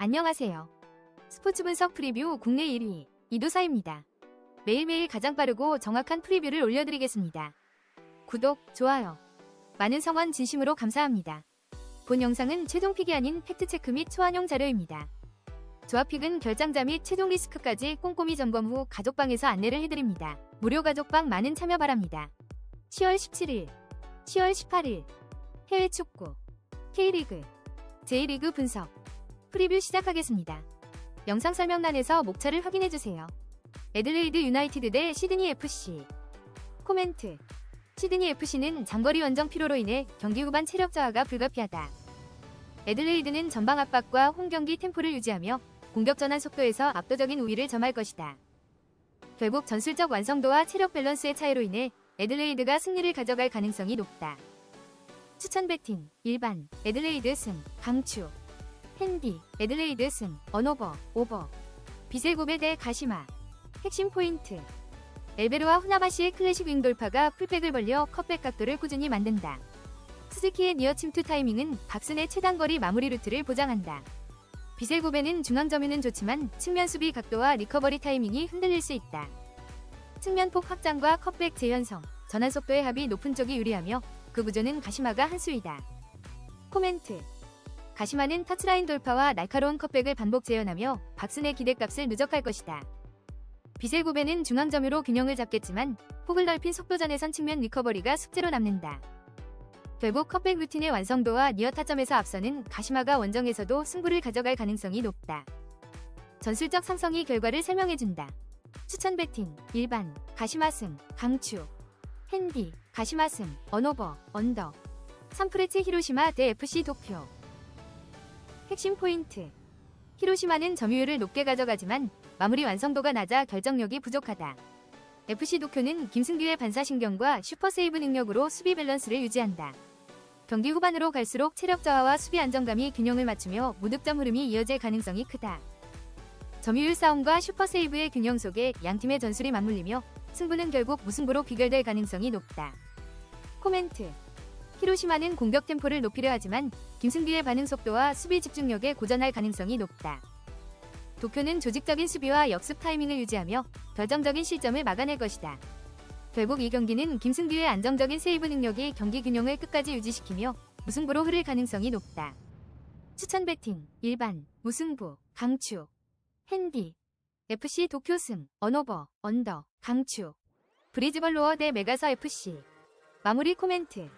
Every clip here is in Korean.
안녕하세요. 스포츠 분석 프리뷰 국내 1위 이도사입니다. 매일매일 가장 빠르고 정확한 프리뷰를 올려드리겠습니다. 구독, 좋아요, 많은 성원 진심으로 감사합니다. 본 영상은 최종픽이 아닌 팩트체크 및 초안용 자료입니다. 조합픽은 결장자 및 최종 리스크까지 꼼꼼히 점검 후 가족방에서 안내를 해드립니다. 무료 가족방 많은 참여 바랍니다. 10월 17일, 10월 18일, 해외 축구, K리그, J리그 분석, 프리뷰 시작하겠습니다. 영상 설명란에서 목차를 확인해주세요. 애들레이드 유나이티드 대 시드니 FC 코멘트 시드니 FC는 장거리 원정 피로로 인해 경기 후반 체력 저하가 불가피하다. 애들레이드는 전방 압박과 홈 경기 템포를 유지하며 공격 전환 속도에서 압도적인 우위를 점할 것이다. 결국 전술적 완성도와 체력 밸런스의 차이로 인해 애들레이드가 승리를 가져갈 가능성이 높다. 추천 배팅 일반 애들레이드 승 강추 핸디 애들레이드 승 언오버 오버 비셀고베 대 가시마 핵심 포인트 엘베르와 후나바시의 클래식 윙 돌파가 풀백을 벌려 컵백 각도를 꾸준히 만든다. 스즈키의 니어 침투 타이밍은 박슨의 최단거리 마무리 루트를 보장한다. 비셀고베는 중앙 점유는 좋지만 측면 수비 각도와 리커버리 타이밍이 흔들릴 수 있다. 측면 폭 확장과 컵백 재현성, 전환 속도의 합이 높은 쪽이 유리하며 그 구조는 가시마가 한 수이다. 코멘트 가시마는 터치라인 돌파와 날카로운 컵백을 반복 재현하며 박슨의 기대값을 누적할 것이다. 비셀 고베는 중앙 점유로 균형을 잡겠지만 폭을 넓힌 속도전에선 측면 리커버리가 숙제로 남는다. 결국 컵백 루틴의 완성도와 니어 타점에서 앞서는 가시마가 원정에서도 승부를 가져갈 가능성이 높다. 전술적 상성이 결과를 설명해준다. 추천 배팅, 일반, 가시마승, 강추, 핸디, 가시마승, 언오버, 언더, 산프레체 히로시마 대 FC 도쿄. 핵심 포인트. 히로시마는 점유율을 높게 가져가지만 마무리 완성도가 낮아 결정력이 부족하다. FC 도쿄는 김승규의 반사신경과 슈퍼세이브 능력으로 수비 밸런스를 유지한다. 경기 후반으로 갈수록 체력 저하와 수비 안정감이 균형을 맞추며 무득점 흐름이 이어질 가능성이 크다. 점유율 싸움과 슈퍼세이브의 균형 속에 양팀의 전술이 맞물리며 승부는 결국 무승부로 귀결될 가능성이 높다. 코멘트 히로시마는 공격 템포를 높이려 하지만 김승규의 반응 속도와 수비 집중력에 고전할 가능성이 높다. 도쿄는 조직적인 수비와 역습 타이밍을 유지하며 결정적인 실점을 막아낼 것이다. 결국 이 경기는 김승규의 안정적인 세이브 능력이 경기 균형을 끝까지 유지시키며 무승부로 흐를 가능성이 높다. 추천 배팅, 일반, 무승부, 강추, 핸디, FC 도쿄승, 언오버, 언더, 강추, 브리즈번 로어 대 메가서 FC 마무리 코멘트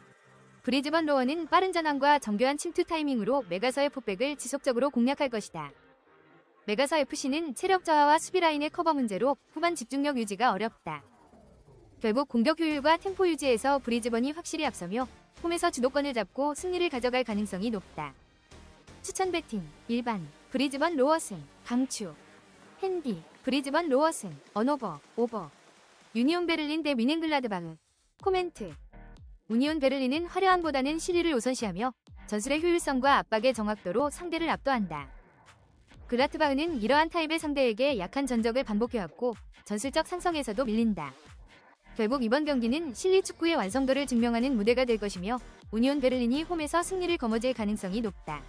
브리즈번 로어는 빠른 전환과 정교한 침투 타이밍으로 메가서의 포백을 지속적으로 공략할 것이다. 메가서 FC는 체력 저하와 수비 라인의 커버 문제로 후반 집중력 유지가 어렵다. 결국 공격 효율과 템포 유지에서 브리즈번이 확실히 앞서며 홈에서 주도권을 잡고 승리를 가져갈 가능성이 높다. 추천 배팅 일반 브리즈번 로어승 강추 핸디 브리즈번 로어승 언오버 오버 유니온 베를린 대 미넨글라드바흐 코멘트 우니온 베를린은 화려함보다는 실리를 우선시하며 전술의 효율성과 압박의 정확도로 상대를 압도한다. 글라트바흐는 이러한 타입의 상대에게 약한 전적을 반복해왔고 전술적 상성에서도 밀린다. 결국 이번 경기는 실리 축구의 완성도를 증명하는 무대가 될 것이며 우니온 베를린이 홈에서 승리를 거머쥘 가능성이 높다.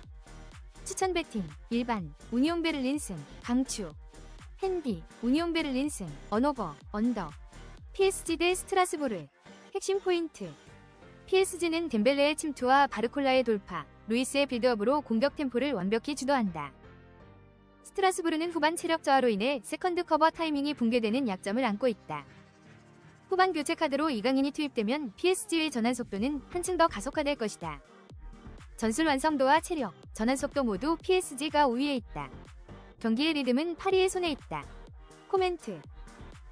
추천 배팅 일반 우니온 베를린 승 강추 핸디 우니온 베를린 승 언오버 언더 PSG 대 스트라스부르 핵심 포인트 PSG는 덴벨레의 침투와 바르콜라의 돌파, 루이스의 빌드업으로 공격 템포를 완벽히 주도한다. 스트라스부르는 후반 체력 저하로 인해 세컨드 커버 타이밍이 붕괴되는 약점을 안고 있다. 후반 교체 카드로 이강인이 투입되면 PSG의 전환 속도는 한층 더 가속화될 것이다. 전술 완성도와 체력, 전환 속도 모두 PSG가 우위에 있다. 경기의 리듬은 파리의 손에 있다. 코멘트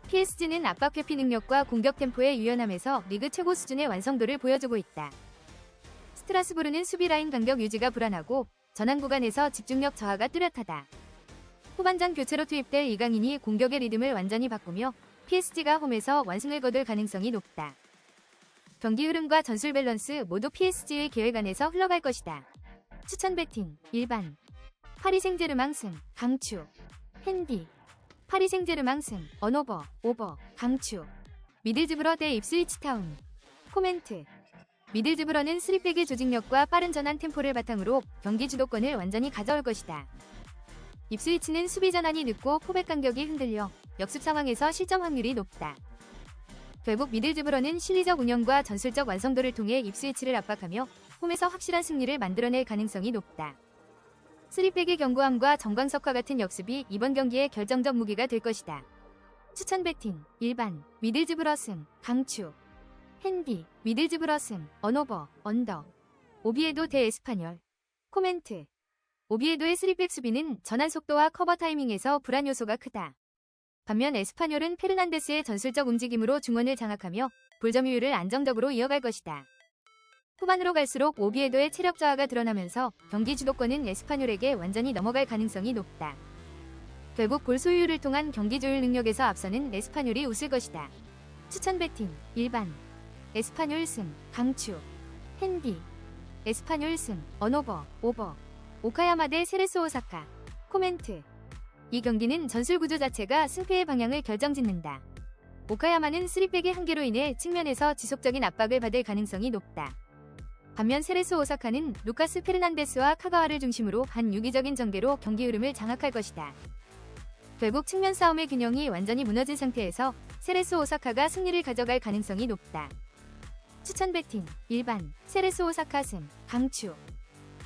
PSG는 압박 회피 능력과 공격 템포의 유연함에서 리그 최고 수준의 완성도를 보여주고 있다. 스트라스부르는 수비 라인 간격 유지가 불안하고 전환 구간에서 집중력 저하가 뚜렷하다. 후반전 교체로 투입될 이강인이 공격의 리듬을 완전히 바꾸며 PSG가 홈에서 완승을 거둘 가능성이 높다. 경기 흐름과 전술 밸런스 모두 PSG의 계획 안에서 흘러갈 것이다. 추천 배팅 일반 파리 생제르맹 승 강추 핸디 파리 생제르맹 승 언오버 오버 강추 미들즈브러 대 입스위치 타운 코멘트 미들즈브러는 3백의 조직력과 빠른 전환 템포를 바탕으로 경기 주도권을 완전히 가져올 것이다. 입스위치는 수비 전환이 늦고 포백 간격이 흔들려 역습 상황에서 실점 확률이 높다. 결국 미들즈브러는 실리적 운영과 전술적 완성도를 통해 입스위치를 압박하며 홈에서 확실한 승리를 만들어낼 가능성이 높다. 스리백의 견고함과 정광석과 같은 역습이 이번 경기의 결정적 무기가 될 것이다. 추천 배팅, 일반, 미들즈 브러 승, 강추, 핸디, 미들즈 브러 승, 언오버, 언더, 오비에도 대 에스파뇰, 코멘트, 오비에도의 스리백 수비는 전환 속도와 커버 타이밍에서 불안 요소가 크다. 반면 에스파뇰은 페르난데스의 전술적 움직임으로 중원을 장악하며 볼점유율을 안정적으로 이어갈 것이다. 후반으로 갈수록 오비에도의 체력 저하가 드러나면서 경기 주도권은 에스파뇰에게 완전히 넘어갈 가능성이 높다. 결국 볼 소유를 통한 경기 조율 능력에서 앞서는 에스파뇰이 웃을 것이다. 추천 배팅 일반 에스파뇰 승 강추 핸디 에스파뇰 승 언오버 오버 오카야마 대 세레스 오사카 코멘트 이 경기는 전술 구조 자체가 승패의 방향을 결정짓는다. 오카야마는 3백의 한계로 인해 측면에서 지속적인 압박을 받을 가능성이 높다. 반면 세레스 오사카는 루카스 페르난데스와 카가와를 중심으로 반유기적인 전개로 경기 흐름을 장악할 것이다. 결국 측면 싸움의 균형이 완전히 무너진 상태에서 세레스 오사카가 승리를 가져갈 가능성이 높다. 추천 배팅 일반 세레스 오사카 승 강추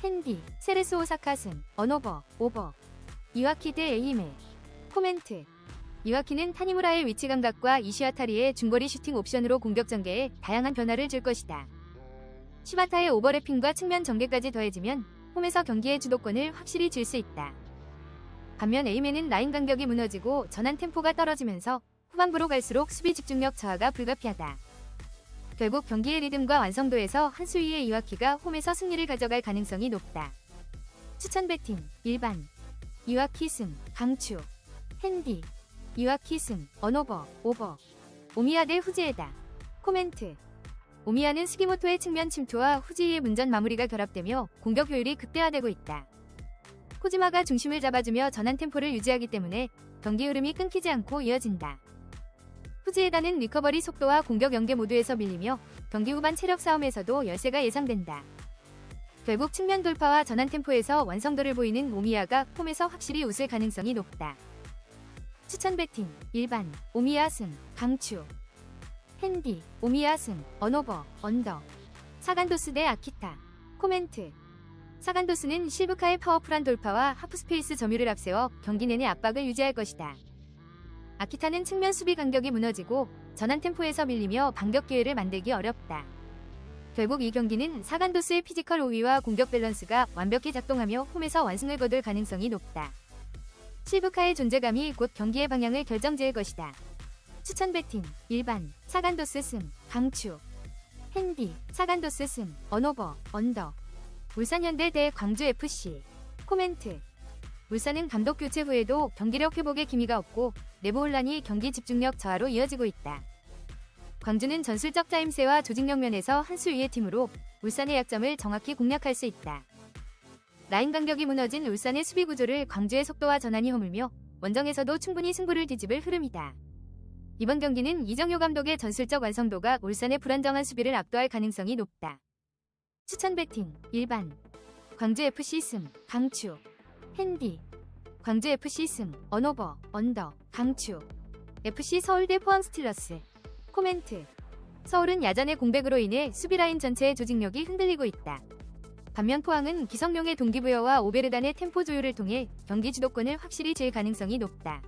핸디 세레스 오사카 승 언오버 오버 이와키 대 에이메 코멘트 이와키는 타니무라의 위치 감각과 이시아타리의 중거리 슈팅 옵션으로 공격 전개에 다양한 변화를 줄 것이다. 시바타의 오버래핑과 측면 전개까지 더해지면 홈에서 경기의 주도권을 확실히 줄수 있다. 반면 에이맨은 라인 간격이 무너지고 전환 템포가 떨어지면서 후반부로 갈수록 수비 집중력 저하가 불가피하다. 결국 경기의 리듬과 완성도에서 한 수 위의 이와키가 홈에서 승리를 가져갈 가능성이 높다. 추천 배팅 일반 이와키 승 강추 핸디 이와키 승 언오버 오버 오미야 대 후지에다 코멘트 오미야는 스기모토의 측면 침투와 후지의 문전 마무리가 결합되며 공격 효율이 극대화되고 있다. 코지마가 중심을 잡아주며 전환 템포를 유지하기 때문에 경기 흐름이 끊기지 않고 이어진다. 후지에다는 리커버리 속도와 공격 연계 모두에서 밀리며 경기 후반 체력 싸움에서도 열세가 예상된다. 결국 측면 돌파와 전환 템포에서 완성도를 보이는 오미야가 홈에서 확실히 웃을 가능성이 높다. 추천 배팅 일반 오미야 승 강추 핸디 오미야 승 언오버 언더 사간도스 대 아키타 코멘트 사간도스는 실브카의 파워풀한 돌파와 하프스페이스 점유를 앞세워 경기 내내 압박을 유지할 것이다. 아키타는 측면 수비 간격이 무너지고 전환 템포에서 밀리며 반격 기회를 만들기 어렵다. 결국 이 경기는 사간도스의 피지컬 우위와 공격 밸런스가 완벽히 작동하며 홈에서 완승을 거둘 가능성이 높다. 실브카의 존재감이 곧 경기의 방향을 결정지을 것이다. 추천 배팅 일반 사간도스 승 강추 핸디 사간도스 승 언오버 언더 울산현대 대 광주FC 코멘트 울산은 감독 교체 후에도 경기력 회복에 기미가 없고 내부 혼란이 경기 집중력 저하로 이어지고 있다. 광주는 전술적 짜임새와 조직력 면에서 한 수 위의 팀으로 울산의 약점을 정확히 공략할 수 있다. 라인 간격이 무너진 울산의 수비 구조를 광주의 속도와 전환이 허물며 원정에서도 충분히 승부를 뒤집을 흐름이다. 이번 경기는 이정효 감독의 전술적 완성도가 울산의 불안정한 수비를 압도할 가능성이 높다. 추천 배팅 일반 광주FC 승 강추 핸디 광주FC 승 언오버 언더 강추 FC 서울대 포항 스틸러스 코멘트 서울은 야전의 공백으로 인해 수비 라인 전체의 조직력이 흔들리고 있다. 반면 포항은 기성용의 동기부여와 오베르단의 템포 조율을 통해 경기 주도권을 확실히 쥘 가능성이 높다.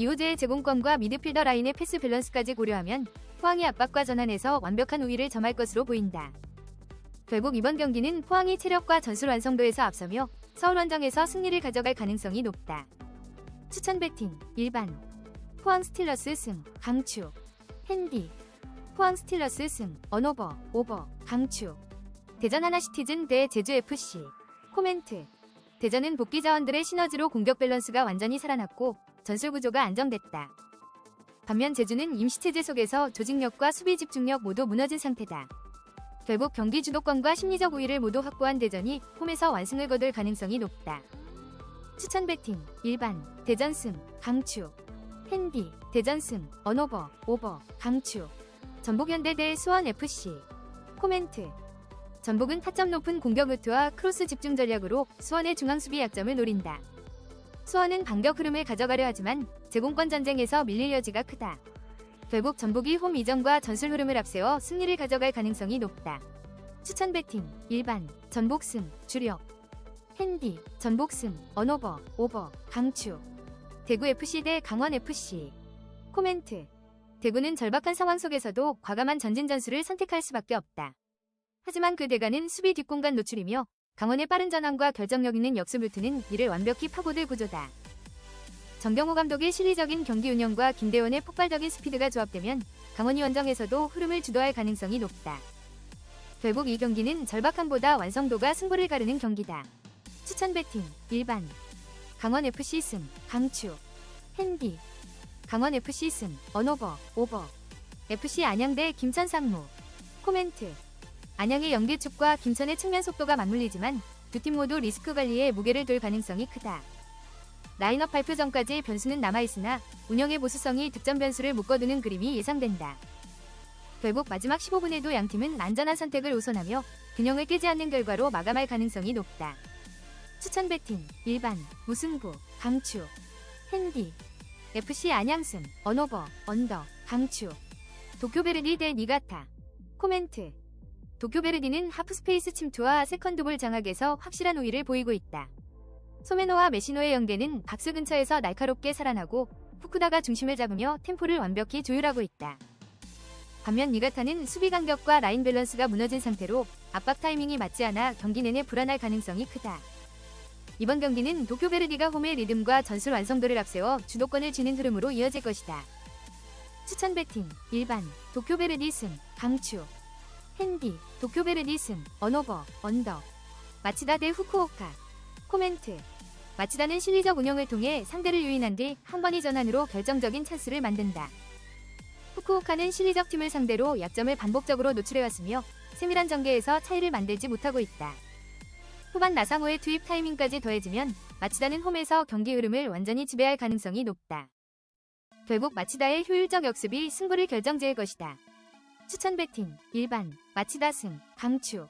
이호재의 제공권과 미드필더 라인의 패스 밸런스까지 고려하면 포항이 압박과 전환에서 완벽한 우위를 점할 것으로 보인다. 결국 이번 경기는 포항이 체력과 전술 완성도에서 앞서며 서울 원정에서 승리를 가져갈 가능성이 높다. 추천 배팅 일반. 포항 스틸러스 승 강추. 핸디. 포항 스틸러스 승 언오버 오버 강추. 대전 하나시티즌 대 제주FC 코멘트. 대전은 복귀 자원들의 시너지로 공격 밸런스가 완전히 살아났고 전술 구조가 안정됐다. 반면 제주는 임시체제 속에서 조직력과 수비 집중력 모두 무너진 상태다. 결국 경기 주도권과 심리적 우위를 모두 확보한 대전이 홈에서 완승을 거둘 가능성이 높다. 추천 배팅 일반 대전 승 강추 핸디 대전 승 언오버 오버 강추 전북현대 대 수원FC 코멘트 전북은 타점 높은 공격 루트와 크로스 집중 전략으로 수원의 중앙 수비 약점을 노린다. 수원은 반격 흐름을 가져가려 하지만 제공권 전쟁에서 밀릴 여지가 크다. 결국 전북이 홈 이전과 전술 흐름을 앞세워 승리를 가져갈 가능성이 높다. 추천 배팅, 일반, 전복승, 주력, 핸디, 전복승, 언오버, 오버, 강추. 대구FC 대 강원FC. 코멘트. 대구는 절박한 상황 속에서도 과감한 전진 전술을 선택할 수밖에 없다. 하지만 그 대가는 수비 뒷공간 노출이며 강원의 빠른 전환과 결정력 있는 역습 루트는 이를 완벽히 파고들 구조다. 정경호 감독의 실리적인 경기 운영과 김대원의 폭발적인 스피드가 조합되면 강원이 원정에서도 흐름을 주도할 가능성이 높다. 결국 이 경기는 절박함보다 완성도가 승부를 가르는 경기다. 추천 배팅, 일반. 강원FC 승, 강추. 핸디. 강원FC 승, 언오버, 오버. FC 안양 대 김천 상무. 코멘트. 안양의 연계축과 김천의 측면 속도가 맞물리지만 두 팀 모두 리스크 관리에 무게를 둘 가능성이 크다. 라인업 발표 전까지 변수는 남아있으나 운영의 보수성이 득점 변수를 묶어두는 그림이 예상된다. 결국 마지막 15분에도 양팀은 안전한 선택을 우선하며 균형을 깨지 않는 결과로 마감할 가능성이 높다. 추천 배팅, 일반, 무승부, 강추, 핸디, FC 안양승, 언오버, 언더, 강추, 도쿄베르디 대 니가타, 코멘트, 도쿄베르디는 하프스페이스 침투와 세컨드볼 장악에서 확실한 우위를 보이고 있다. 소메노와 메시노의 연계는 박스 근처에서 날카롭게 살아나고 후쿠다가 중심을 잡으며 템포를 완벽히 조율하고 있다. 반면 니가타는 수비 간격과 라인 밸런스가 무너진 상태로 압박 타이밍이 맞지 않아 경기 내내 불안할 가능성이 크다. 이번 경기는 도쿄베르디가 홈의 리듬과 전술 완성도를 앞세워 주도권을 쥐는 흐름으로 이어질 것이다. 추천 배팅, 일반, 도쿄베르디 승, 강추, 핸디, 도쿄베르디 승, 언오버, 언더, 마치다 대 후쿠오카, 코멘트, 마치다는 실리적 운영을 통해 상대를 유인한 뒤 한 번의 전환으로 결정적인 찬스를 만든다. 후쿠오카는 실리적 팀을 상대로 약점을 반복적으로 노출해왔으며 세밀한 전개에서 차이를 만들지 못하고 있다. 후반 나상호의 투입 타이밍까지 더해지면 마치다는 홈에서 경기 흐름을 완전히 지배할 가능성이 높다. 결국 마치다의 효율적 역습이 승부를 결정지을 것이다. 추천 배팅, 일반, 마치다 승, 강추,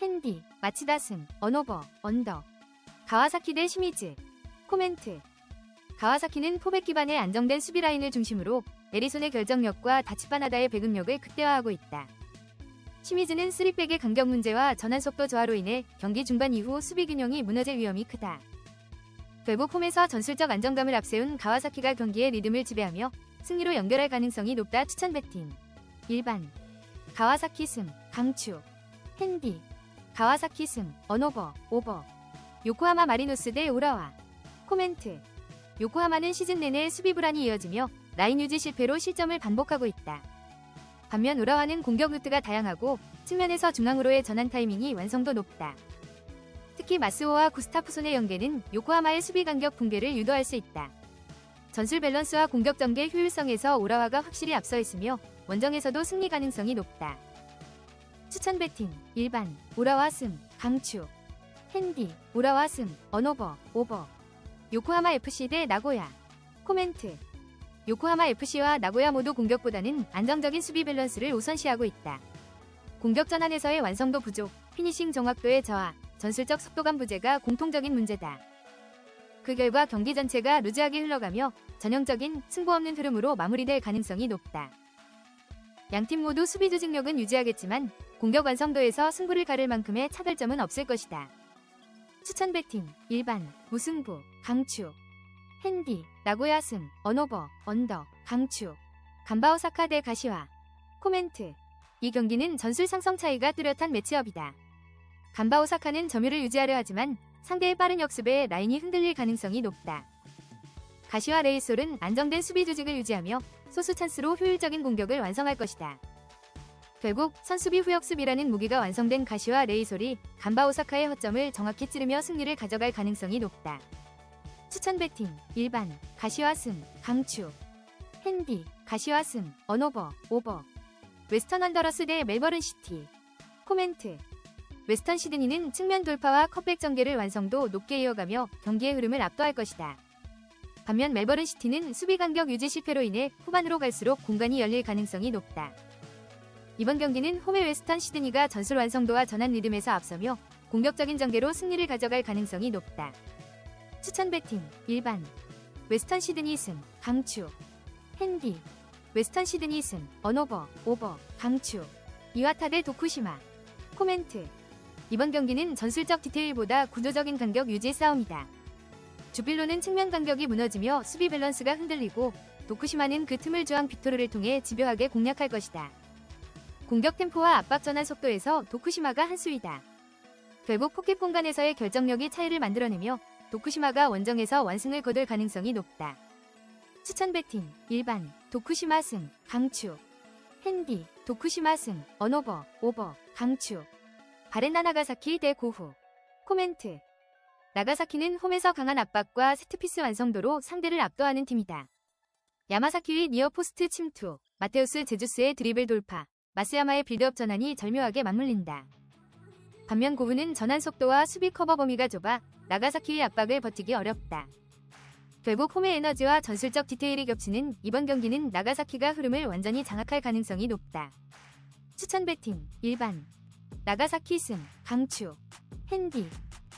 핸디, 마치다 승, 언오버, 언더, 가와사키 대 시미즈, 코멘트. 가와사키는 포백 기반의 안정된 수비 라인을 중심으로 에리손의 결정력과 다치바나다의 배급력을 극대화하고 있다. 시미즈는 3백의 간격 문제와 전환 속도 저하로 인해 경기 중반 이후 수비 균형이 무너질 위험이 크다. 결국 홈에서 전술적 안정감을 앞세운 가와사키가 경기의 리듬을 지배하며 승리로 연결할 가능성이 높다 추천 배팅. 일반. 가와사키 승, 강추. 핸디. 가와사키 승, 언오버, 오버. 요코하마 마리노스 대 우라와. 코멘트. 요코하마는 시즌 내내 수비 불안이 이어지며 라인 유지 실패로 실점을 반복하고 있다. 반면 우라와는 공격 루트가 다양하고 측면에서 중앙으로의 전환 타이밍이 완성도 높다. 특히 마스오와 구스타프손의 연계는 요코하마의 수비 간격 붕괴를 유도할 수 있다. 전술 밸런스와 공격 전개 효율성에서 오라와가 확실히 앞서 있으며 원정에서도 승리 가능성이 높다. 추천 배팅, 일반, 오라와 승, 강추, 핸디, 오라와 승, 언오버, 오버, 요코하마 FC 대 나고야, 코멘트, 요코하마 FC와 나고야 모두 공격보다는 안정적인 수비 밸런스를 우선시하고 있다. 공격 전환에서의 완성도 부족, 피니싱 정확도의 저하, 전술적 속도감 부재가 공통적인 문제다. 그 결과 경기 전체가 루즈하게 흘러가며 전형적인 승부 없는 흐름으로 마무리될 가능성이 높다. 양팀 모두 수비 조직력은 유지하겠지만 공격 완성도에서 승부를 가를 만큼의 차별점은 없을 것이다. 추천 배팅, 일반, 무승부, 강추, 핸디, 나고야 승, 언오버, 언더, 강추, 간바오사카 대 가시와. 코멘트. 이 경기는 전술 상성 차이가 뚜렷한 매치업이다. 간바오사카는 점유를 유지하려 하지만 상대의 빠른 역습에 라인이 흔들릴 가능성이 높다. 가시와 레이솔은 안정된 수비 조직을 유지하며 소수 찬스로 효율적인 공격을 완성할 것이다. 결국 선수비 후역습이라는 무기가 완성된 가시와 레이솔이 간바 오사카의 허점을 정확히 찌르며 승리를 가져갈 가능성이 높다. 추천 배팅, 일반, 가시와 승, 강추, 핸디, 가시와 승, 언오버, 오버, 웨스턴 언더러스 대 멜버른 시티. 코멘트. 웨스턴 시드니는 측면 돌파와 컵백 전개를 완성도 높게 이어가며 경기의 흐름을 압도할 것이다. 반면 멜버른 시티는 수비 간격 유지 실패로 인해 후반으로 갈수록 공간이 열릴 가능성이 높다. 이번 경기는 홈의 웨스턴 시드니가 전술 완성도와 전환 리듬에서 앞서며 공격적인 전개로 승리를 가져갈 가능성이 높다. 추천 배팅 일반 웨스턴 시드니 승 강추 핸디 웨스턴 시드니 승 언오버 오버 강추 이와타 대 도쿠시마 코멘트 이번 경기는 전술적 디테일보다 구조적인 간격 유지 싸움이다. 주빌로는 측면 간격이 무너지며 수비 밸런스가 흔들리고 도쿠시마는 그 틈을 주한 빅토르를 통해 집요하게 공략할 것이다. 공격 템포와 압박 전환 속도에서 도쿠시마가 한 수이다. 결국 포켓 공간에서의 결정력이 차이를 만들어내며 도쿠시마가 원정에서 완승을 거둘 가능성이 높다. 추천 배팅 일반 도쿠시마 승 강추 핸디 도쿠시마 승 언오버 오버 강추 바렌 나 나가사키 대 고후 코멘트 나가사키는 홈에서 강한 압박과 세트피스 완성도로 상대를 압도하는 팀이다. 야마사키의 니어 포스트 침투, 마테우스 제주스의 드리블 돌파, 마스야마의 빌드업 전환이 절묘하게 맞물린다. 반면 고흐는 전환 속도와 수비 커버 범위가 좁아 나가사키의 압박을 버티기 어렵다. 결국 홈의 에너지와 전술적 디테일이 겹치는 이번 경기는 나가사키가 흐름을 완전히 장악할 가능성이 높다. 추천 배팅 일반 나가사키 승 강추 핸디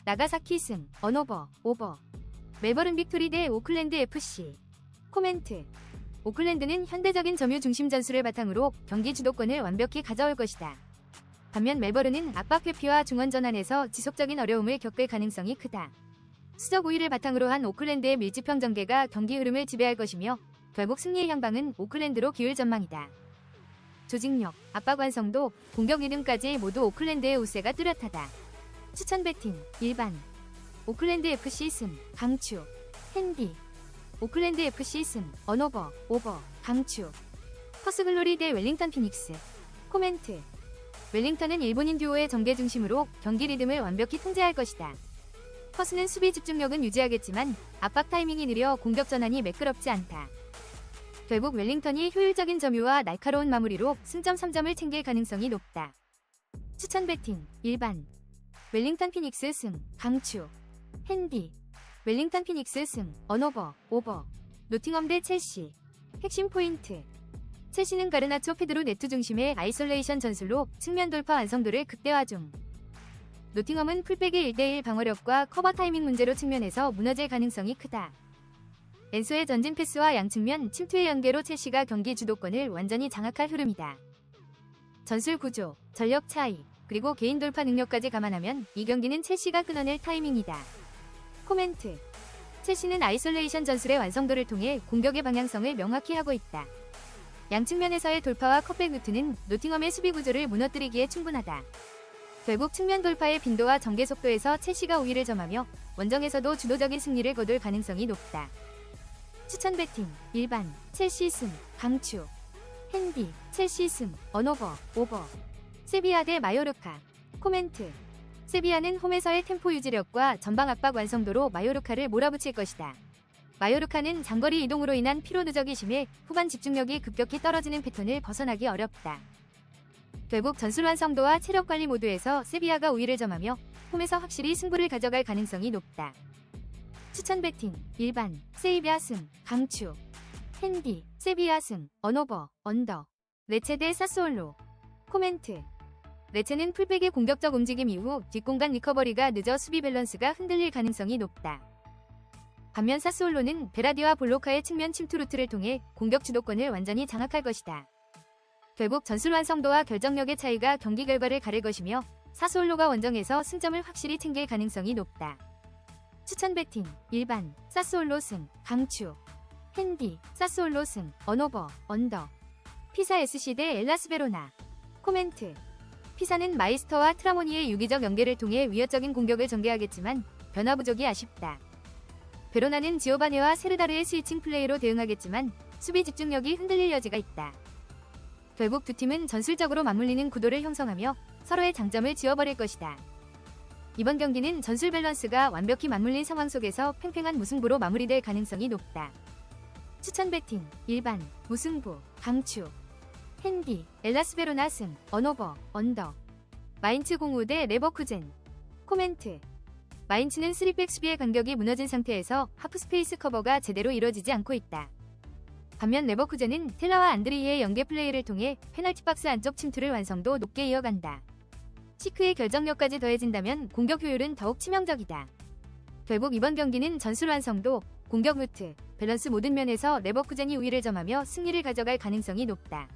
나가사키 승 언오버 오버 멜버른 빅토리 대 오클랜드 FC 코멘트 오클랜드는 현대적인 점유 중심 전술을 바탕으로 경기 주도권을 완벽히 가져올 것이다. 반면 멜버른은 압박 회피와 중원 전환에서 지속적인 어려움을 겪을 가능성이 크다. 수적 우위를 바탕으로 한 오클랜드의 밀집형 전개가 경기 흐름을 지배할 것이며 결국 승리의 향방은 오클랜드로 기울 전망이다. 조직력, 압박 완성도, 공격 리듬까지 모두 오클랜드의 우세가 뚜렷하다. 추천 배팅 일반. 오클랜드 FC 승 강추. 핸디. 오클랜드 FC 승 언오버 오버 강추. 퍼스글로리 대 웰링턴 피닉스. 코멘트. 웰링턴은 일본인 듀오의 전개 중심으로 경기 리듬을 완벽히 통제할 것이다. 퍼스는 수비 집중력은 유지하겠지만 압박 타이밍이 느려 공격 전환이 매끄럽지 않다. 결국 웰링턴이 효율적인 점유와 날카로운 마무리로 승점 3점을 챙길 가능성이 높다. 추천 배팅 일반 웰링턴 피닉스 승 강추. 핸디. 웰링턴 피닉스 승 언오버 오버. 노팅엄 대 첼시. 핵심 포인트. 첼시는 가르나초 페드로 네트 중심의 아이솔레이션 전술로 측면 돌파 완성도를 극대화 중. 노팅엄은 풀백의 1대1 방어력과 커버 타이밍 문제로 측면에서 무너질 가능성이 크다. 엔소의 전진 패스와 양측면 침투의 연계로 첼시가 경기 주도권을 완전히 장악할 흐름이다. 전술 구조, 전력 차이, 그리고 개인 돌파 능력까지 감안하면 이 경기는 첼시가 끊어낼 타이밍이다. 코멘트. 첼시는 아이솔레이션 전술의 완성도를 통해 공격의 방향성을 명확히 하고 있다. 양측면에서의 돌파와 컵백 루트는 노팅엄의 수비 구조를 무너뜨리기에 충분하다. 결국 측면 돌파의 빈도와 전개 속도에서 첼시가 우위를 점하며 원정에서도 주도적인 승리를 거둘 가능성이 높다. 추천 배팅. 일반. 첼시 승 강추 핸디. 첼시 승 언오버. 오버 세비야 대 마요르카 코멘트 세비야는 홈에서의 템포 유지력과 전방 압박 완성도로 마요르카를 몰아붙일 것이다. 마요르카는 장거리 이동으로 인한 피로 누적이 심해 후반 집중력이 급격히 떨어지는 패턴을 벗어나기 어렵다. 결국 전술 완성도와 체력 관리 모두에서 세비야가 우위를 점하며 홈에서 확실히 승부를 가져갈 가능성이 높다. 추천 배팅 일반 세이비아 승 강추 핸디 세비야 승 언오버 언더 레체 대 사스올로 코멘트 레체는 풀백의 공격적 움직임 이후 뒷공간 리커버리가 늦어 수비 밸런스가 흔들릴 가능성이 높다. 반면 사스올로는 베라디와 볼로카의 측면 침투 루트를 통해 공격 주도권을 완전히 장악할 것이다. 결국 전술 완성도와 결정력의 차이가 경기 결과를 가릴 것이며 사스올로가 원정에서 승점을 확실히 챙길 가능성이 높다. 추천 배팅 일반 사스올로 승 강추 핸디 사스올로 승 언오버 언더 피사 SC 대 엘라스베로나 코멘트 피사는 마이스터와 트라모니의 유기적 연계를 통해 위협적인 공격을 전개하겠지만 변화 부족이 아쉽다. 베로나는 지오바네와 세르다르의 스위칭 플레이로 대응하겠지만 수비 집중력이 흔들릴 여지가 있다. 결국 두 팀은 전술적으로 맞물리는 구도를 형성하며 서로의 장점을 지워버릴 것이다. 이번 경기는 전술 밸런스가 완벽히 맞물린 상황 속에서 팽팽한 무승부로 마무리될 가능성이 높다. 추천 배팅 일반 무승부 강추 핸디 엘라스베로나 승 언오버 언더 마인츠 공우 대 레버쿠젠 코멘트 마인츠는 3백 수비의 간격이 무너진 상태에서 하프 스페이스 커버가 제대로 이루어지지 않고 있다. 반면 레버쿠젠은 텔라와 안드리히의 연계 플레이를 통해 페널티 박스 안쪽 침투를 완성도 높게 이어간다. 시크의 결정력까지 더해진다면 공격 효율은 더욱 치명적이다. 결국 이번 경기는 전술 완성도, 공격 루트, 밸런스 모든 면에서 레버쿠젠이 우위를 점하며 승리를 가져갈 가능성이 높다.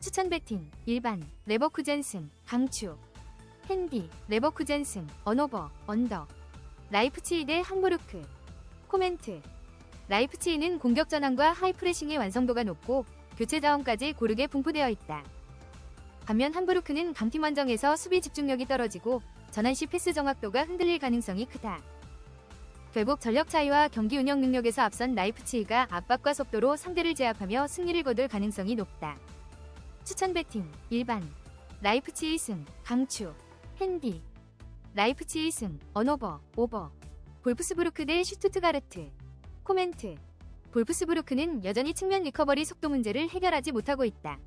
추천 배팅 일반 레버쿠젠 승 강추 핸디 레버쿠젠 승 언오버 언더 라이프치히 대 함부르크 코멘트 라이프치히는 공격 전환과 하이프레싱의 완성도가 높고 교체 자원까지 고르게 분포되어 있다. 반면 함부르크는 강팀 원정에서 수비 집중력이 떨어지고 전환 시 패스 정확도가 흔들릴 가능성이 크다. 결국 전력 차이와 경기 운영 능력에서 앞선 라이프치히가 압박과 속도로 상대를 제압하며 승리를 거둘 가능성이 높다. 추천 배팅 일반 라이프치히 승 강추 핸디 라이프치히 승 언오버 오버 볼프스부르크 대 슈투트가르트 코멘트 볼프스부르크는 여전히 측면 리커버리 속도 문제를 해결하지 못하고 있다.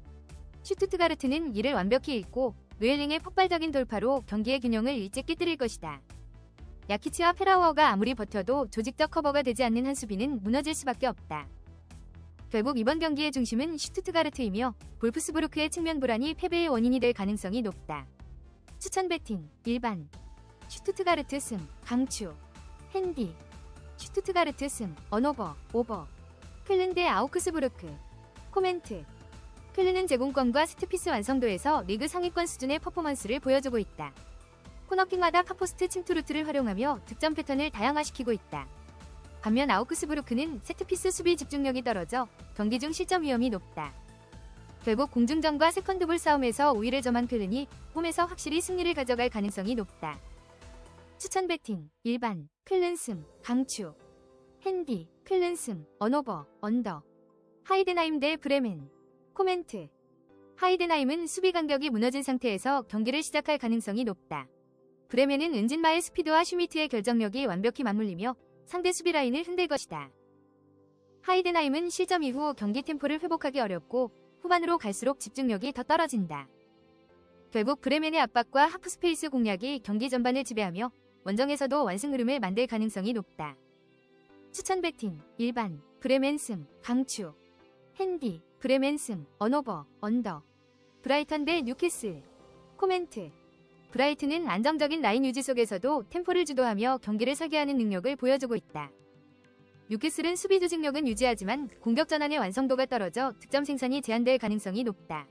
슈투트가르트는 이를 완벽히 읽고 르엘링의 폭발적인 돌파로 경기의 균형을 일찍 깨뜨릴 것이다. 야키치와 페라워가 아무리 버텨도 조직적 커버가 되지 않는 한 수비는 무너질 수밖에 없다. 결국 이번 경기의 중심은 슈투트가르트이며 볼프스부르크의 측면 불안이 패배의 원인이 될 가능성이 높다. 추천 배팅 일반 슈투트가르트 승 강추 핸디 슈투트가르트 승 언오버 오버 클른 대 아우크스부르크 코멘트 클른은 제공권과 스트피스 완성도에서 리그 상위권 수준의 퍼포먼스를 보여주고 있다. 코너킥마다 카포스트 침투 루트를 활용하며 득점 패턴을 다양화시키고 있다. 반면 아우크스부르크는 세트피스 수비 집중력이 떨어져 경기 중 실점 위험이 높다. 결국 공중전과 세컨드볼 싸움에서 우위를 점한 클른이 홈에서 확실히 승리를 가져갈 가능성이 높다. 추천 배팅 일반 클른 승 강추 핸디 클른 승 언오버 언더 하이든하임 대 브레멘 코멘트 하이든하임은 수비 간격이 무너진 상태에서 경기를 시작할 가능성이 높다. 브레멘은 은진마의 스피드와 슈미트의 결정력이 완벽히 맞물리며 상대 수비 라인을 흔들 것이다. 하이든하임은 실점 이후 경기 템포를 회복하기 어렵고 후반으로 갈수록 집중력이 더 떨어진다. 결국 브레멘의 압박과 하프스페이스 공략이 경기 전반을 지배하며 원정에서도 완승 흐름을 만들 가능성이 높다. 추천 배팅 일반 브레멘 승 강추 핸디 브레멘 승 언오버 언더 브라이턴 대 뉴캐슬 코멘트 브라이튼은 안정적인 라인 유지 속에서도 템포를 주도하며 경기를 설계하는 능력을 보여주고 있다. 뉴캐슬은 수비 조직력은 유지하지만 공격 전환의 완성도가 떨어져 득점 생산이 제한될 가능성이 높다.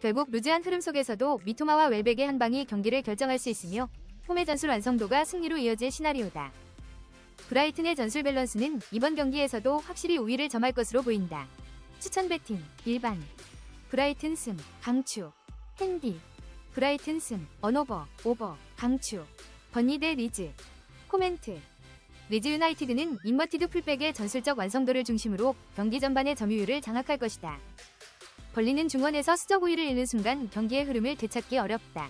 결국 루즈한 흐름 속에서도 미토마와 웰백의 한 방이 경기를 결정할 수 있으며 홈의 전술 완성도가 승리로 이어질 시나리오다. 브라이튼의 전술 밸런스는 이번 경기에서도 확실히 우위를 점할 것으로 보인다. 추천 배팅 일반 브라이튼 승 강추 핸디 브라이튼 승 언오버 오버 강추 번니 대 리즈 코멘트 리즈 유나이티드는 인버티드 풀백의 전술적 완성도를 중심으로 경기 전반의 점유율을 장악할 것이다. 벌리는 중원에서 우위를 잃는 순간 경기의 흐름을 되찾기 어렵다.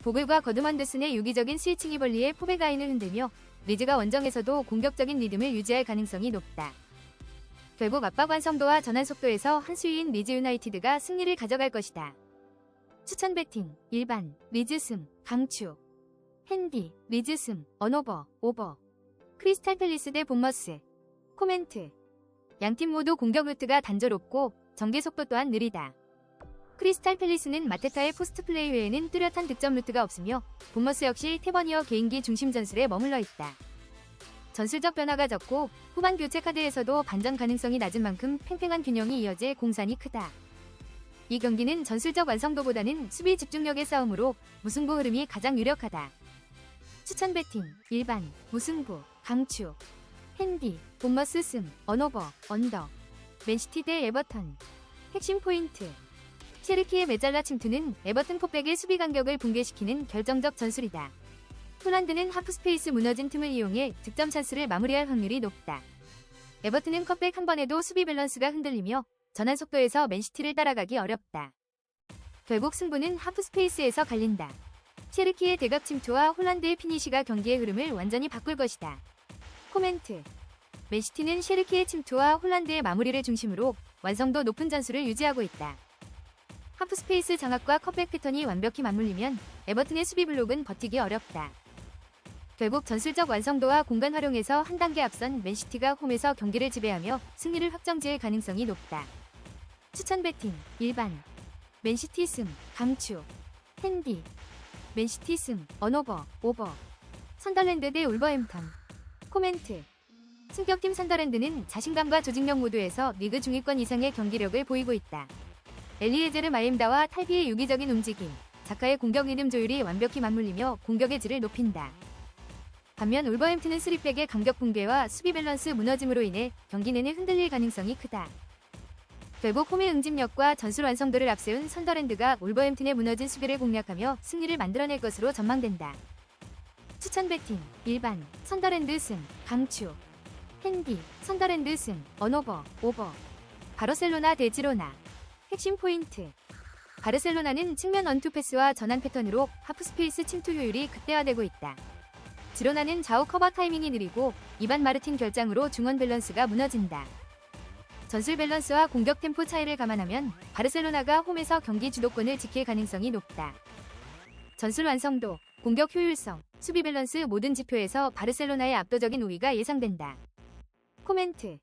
보글과 거드먼드슨의 유기적인 스위칭이 벌리의 포백라인을 흔들며 리즈가 원정에서도 공격적인 리듬을 유지할 가능성이 높다. 결국 압박 완성도와 전환 속도에서 한 수위인 리즈 유나이티드가 승리를 가져갈 것이다. 추천 배팅 일반 리즈 승 강추 핸디 리즈 승 언오버 오버 크리스탈 팰리스 대 본머스 코멘트 양팀 모두 공격 루트가 단조롭고 전개 속도 또한 느리다. 크리스탈 팰리스는 마테타의 포스트 플레이 외에는 뚜렷한 득점 루트가 없으며 본머스 역시 테버니어 개인기 중심 전술에 머물러 있다. 전술적 변화가 적고 후반 교체 카드에서도 반전 가능성이 낮은 만큼 팽팽한 균형이 이어질 공산이 크다. 이 경기는 전술적 완성도보다는 수비 집중력의 싸움으로 무승부 흐름이 가장 유력하다. 추천 배팅 일반 무승부 강추 핸디 본머스 승 언오버 언더 맨시티 대 에버턴 핵심 포인트 체르키의 메잘라 침투는 에버튼 포백의 수비 간격을 붕괴시키는 결정적 전술이다. 폴란드는 하프스페이스 무너진 틈을 이용해 득점 찬스를 마무리할 확률이 높다. 에버튼은 컵백 한 번에도 수비 밸런스가 흔들리며 전환 속도에서 맨시티를 따라가기 어렵다. 결국 승부는 하프스페이스에서 갈린다. 체르키의 대각 침투와 홀란드의 피니시가 경기의 흐름을 완전히 바꿀 것이다. 코멘트 맨시티는 셰르키의 침투와 홀란드의 마무리를 중심으로 완성도 높은 전술을 유지하고 있다. 하프스페이스 장악과 컵백 패턴이 완벽히 맞물리면 에버튼의 수비 블록은 버티기 어렵다. 결국 전술적 완성도와 공간 활용에서 한 단계 앞선 맨시티가 홈에서 경기를 지배하며 승리를 확정지을 가능성이 높다. 추천 배팅 일반 맨시티 승 강추 핸디 맨시티 승 언오버 오버 선덜랜드 대 울버햄턴. 코멘트. 승격팀 선더랜드는 자신감과 조직력 모두에서 리그 중위권 이상의 경기력을 보이고 있다. 엘리에제르 마임다와 탈비의 유기적인 움직임, 자카의 공격 리듬 조율이 완벽히 맞물리며 공격의 질을 높인다. 반면 울버햄튼은 스리백의 강력 붕괴와 수비 밸런스 무너짐으로 인해 경기 내내 흔들릴 가능성이 크다. 결국 홈의 응집력과 전술 완성도를 앞세운 선더랜드가 울버햄튼의 무너진 수비를 공략하며 승리를 만들어낼 것으로 전망된다. 추천 배팅 일반 선더랜드 승 강추 핸디 선더랜드 승 언오버 오버 바르셀로나 대 지로나 핵심 포인트 바르셀로나는 측면 언투 패스와 전환 패턴으로 하프스페이스 침투 효율이 극대화되고 있다. 지로나는 좌우 커버 타이밍이 느리고 이반 마르틴 결장으로 중원 밸런스가 무너진다. 전술 밸런스와 공격 템포 차이를 감안하면 바르셀로나가 홈에서 경기 주도권을 지킬 가능성이 높다. 전술 완성도, 공격 효율성, 수비 밸런스 모든 지표에서 바르셀로나의 압도적인 우위가 예상된다. 코멘트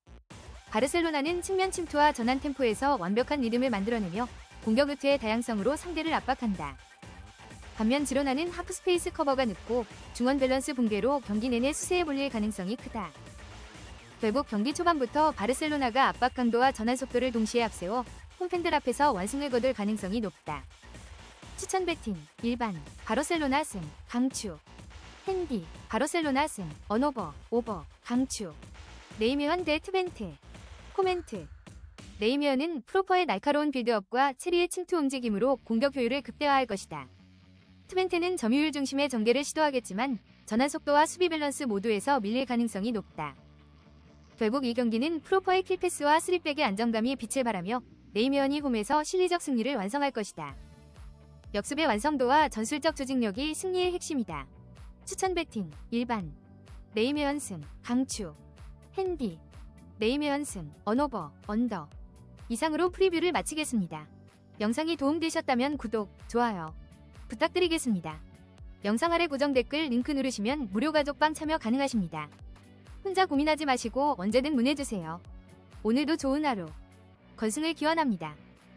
바르셀로나는 측면 침투와 전환 템포에서 완벽한 리듬을 만들어내며 공격 루트의 다양성으로 상대를 압박한다. 반면 지로나는 하프스페이스 커버가 늦고 중원 밸런스 붕괴로 경기 내내 수세에 몰릴 가능성이 크다. 결국 경기 초반부터 바르셀로나가 압박 강도와 전환 속도를 동시에 앞세워 홈팬들 앞에서 완승을 거둘 가능성이 높다. 추천 배팅 일반 바르셀로나 승 강추 핸디 바르셀로나 승 언오버 오버 강추 네이미언 대 트벤트 코멘트 네이미언은 프로퍼의 날카로운 빌드업과 체리의 침투 움직임으로 공격 효율을 극대화할 것이다. 트벤트는 점유율 중심의 전개를 시도하겠지만 전환 속도와 수비 밸런스 모두에서 밀릴 가능성이 높다. 결국 이 경기는 프로퍼의 킬패스와 스리백의 안정감이 빛을 발하며 네이미언이 홈에서 실리적 승리를 완성할 것이다. 역습의 완성도와 전술적 조직력이 승리의 핵심이다. 추천 배팅 일반 네이미언 승 강추 핸디 네이미언 승 언오버 언더 이상으로 프리뷰를 마치겠습니다. 영상이 도움되셨다면 구독, 좋아요 부탁드리겠습니다. 영상 아래 고정 댓글 링크 누르시면 무료 가족방 참여 가능하십니다. 혼자 고민하지 마시고 언제든 문의주세요. 오늘도 좋은 하루. 건승을 기원합니다.